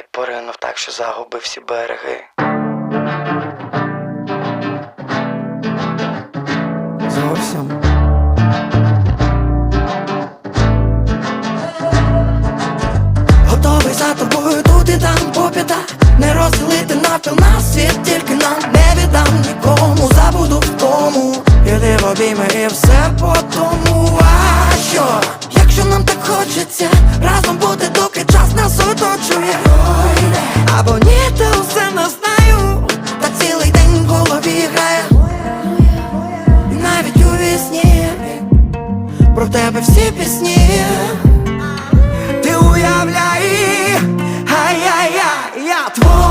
Ай, поринув так, що загубив всі береги. Зовсім. Готовий за тобою тут і там по п'ятах Не розділити навпіл на світ, тільки нам не віддам нікому, забуду в тому Іди в обійми і все по тому Про тебе всі пісні. Ти уявляй, ай-яй-яй, я твоя